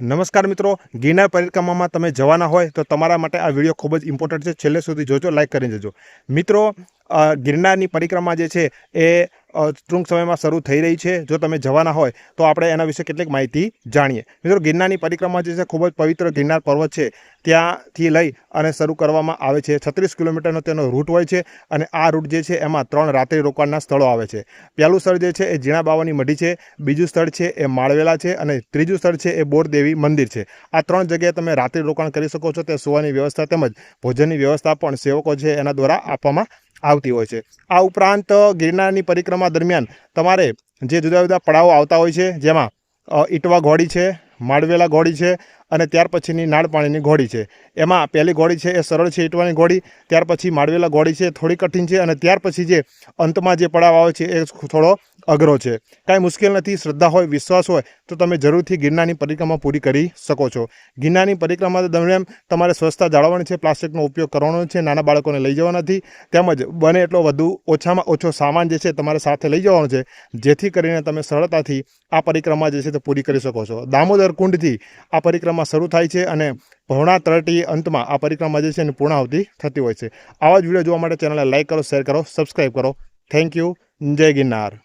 નમસ્કાર મિત્રો, ગિરનાર પરિક્રમામાં તમે જવાના હોય તો તમારા માટે આ વીડિયો ખૂબ જ ઇમ્પોર્ટન્ટ છે. છેલ્લે સુધી જોજો લાઇક કરીને જજો. મિત્રો ગિરનારની પરિક્રમા જે છે એ ટૂંક સમયમાં શરૂ થઈ રહી છે. જો તમે જવાના હોય, તો આપણે એના વિશે કેટલીક માહિતી જાણીએ. મિત્રો, ગિરનારની પરિક્રમા જે છે, ખૂબ જ પવિત્ર ગિરનાર પર્વત છે. ત્યાંથી લઈ અને શરૂ કરવામાં આવે છે. છત્રીસ કિલોમીટરનો તેનો રૂટ હોય છે અને આ રૂટ જે છે, એમાં ત્રણ રાત્રિ રોકાણના સ્થળો આવે છે. પહેલું સ્થળ જે છે, એ ઝીણા બાવાની મઢી છે. બીજું સ્થળ છે, એ માળવેલા છે અને ત્રીજું સ્થળ છે, એ બોરદેવી મંદિર છે. આ ત્રણ જગ્યાએ તમે રાત્રિ રોકાણ કરી શકો છો. તે સુવાની વ્યવસ્થા તેમજ ભોજનની વ્યવસ્થા પણ સેવકો છે, એના દ્વારા આપવામાં આવતી હોય છે. આ ઉપરાંત ગિરનારની પરિક્રમા દરમિયાન તમારે જે જુદા જુદા પડાવો આવતા હોય છે, જેમાં ઈટવા ઘોડી છે, માળવેલા ઘોડી છે અને ત્યાર પછીની નાળ પાણીની ઘોડી છે. એમાં પહેલી ઘોડી છે એ સરળ છે ઈટવાની ઘોડી, ત્યાર પછી માળવેલા ઘોડી છે થોડી કઠિન છે અને ત્યાર પછી જે અંતમાં જે પડાવ આવે છે એ થોડો અઘરો છે. કાંઈ મુશ્કેલ નથી, શ્રદ્ધા હોય, વિશ્વાસ હોય, તો તમે જરૂરથી ગિરનારની પરિક્રમા પૂરી કરી શકો છો. ગિરનારની પરિક્રમા દરમિયાન તમારે સ્વચ્છતા જાળવવાની છે, પ્લાસ્ટિકનો ઉપયોગ કરવાનો છે, નાના બાળકોને લઈ જવા નથી, તેમજ બને એટલો વધુ ઓછામાં ઓછો સામાન જે છે તમારે સાથે લઈ જવાનો છે, જેથી કરીને તમે સરળતાથી આ પરિક્રમા જે છે તે પૂરી કરી શકો છો. દામોદર કુંડથી આ પરિક્રમા શરૂ થાય છે અને ભવણા તળટી અંતમાં આ પરિક્રમા જે છે એની પૂર્ણાહુતિ થતી હોય છે. આવા જ વીડિયો જોવા માટે ચેનલને લાઇક કરો, શેર કરો સબસ્ક્રાઈબ કરો. Thank you. જય ગિરનાર.